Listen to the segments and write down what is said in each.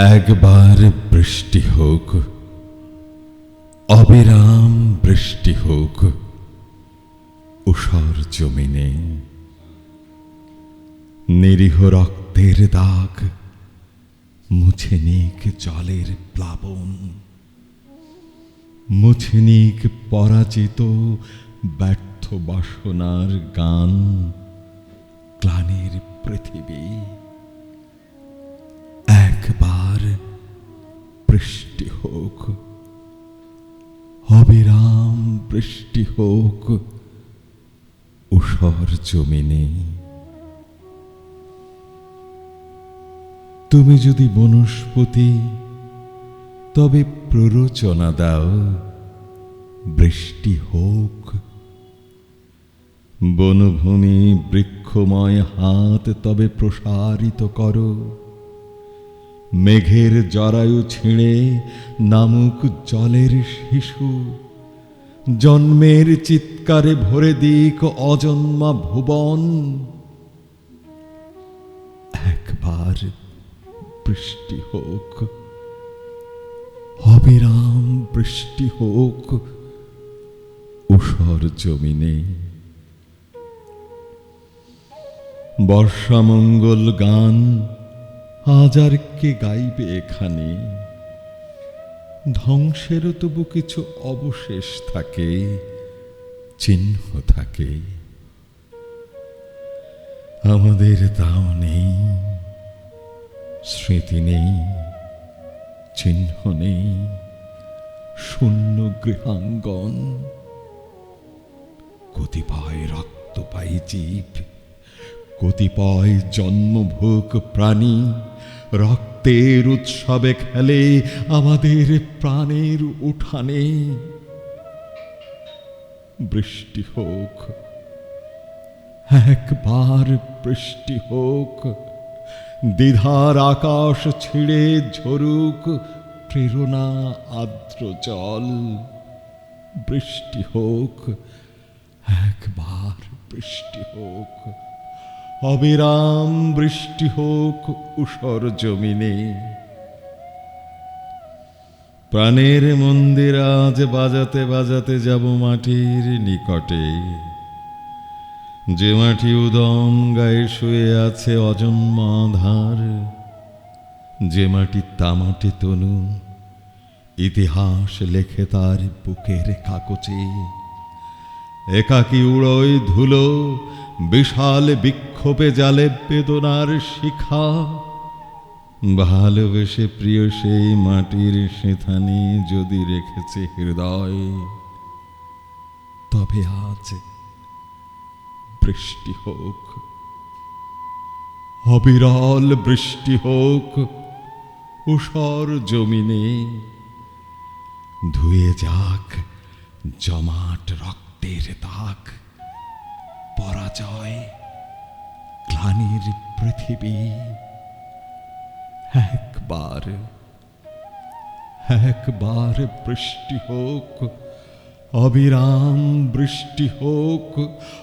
একবার বৃষ্টি হোক, অবিরাম বৃষ্টি হোক উষর জমিনে নিরীহ রক্তের দাগ মুছে নিক জলের প্লাবন। মুছে নিক পরাজিত ব্যর্থ বাসনার গান গ্লানির পৃথিবী। হোক। অবিরাম বৃষ্টি হোক, উষর জমিনে। তুমি যদি বনস্পতি, তবে প্ররোচনা দাও, বৃষ্টি হোক। বনভূমি বৃক্ষময় হাত তবে প্রসারিত করো। মেঘের জরায়ু ছিঁড়ে নামুক জলের শিশু। জন্মের চিৎকারে ভরে দিক অজন্মা ভুবন। একবার বৃষ্টি হোক, অবিরাম বৃষ্টি হোক, উষর জমিনে। বর্ষামঙ্গল গান আজ কে গাইবে এখানে? ধ্বংসেরও তবু কিছু অবশেষ থাকে, চিহ্ন থাকে। আমাদের তাও নেই, স্মৃতি নেই, চিহ্ন নেই, শূন্য গৃহাঙ্গন। কতিপয় রক্তপায়ী জীব কতিপয় জন্মভোগ প্রাণী রক্তের উৎসবে খেলে আমাদের প্রাণের উঠানে। বৃষ্টি হোক, একবার বৃষ্টি হোক, দ্বিধার আকাশ ছিঁড়ে ঝরুক প্রেরণা আর্দ্র জল। বৃষ্টি হোক, একবার বৃষ্টি হোক অবিরাম বৃষ্টি হোক উষর জমিনে। প্রাণের মন্দির আজ বাজাতে বাজাতে যাব মাটির নিকটে। যে মাটি উদম গায়ে শুয়ে আছে অজন্মা আধার, যে মাটি তামাটে তনু, ইতিহাস লেখে তার বুকের কাগজে। একাকি উড়োয় ধুলো, বিশাল বিক্ষোভে জালে বেদনার শিখা। ভালোবেসে প্রিয় সেই মাটির সেথানি যদি রেখেছে হৃদয়, তবে আজ বৃষ্টি হোক, অবিরল বৃষ্টি হোক, উষর জমিনে ধুয়ে যাক জমাট রক্তের দাগ, পরাজয় গ্লানির পৃথিবী। একবার একবার বৃষ্টি হোক, অবিরাম বৃষ্টি হোক,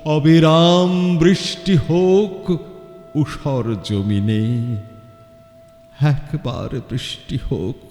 অবিরাম বৃষ্টি হোক, উষর জমিনে একবার বৃষ্টি হোক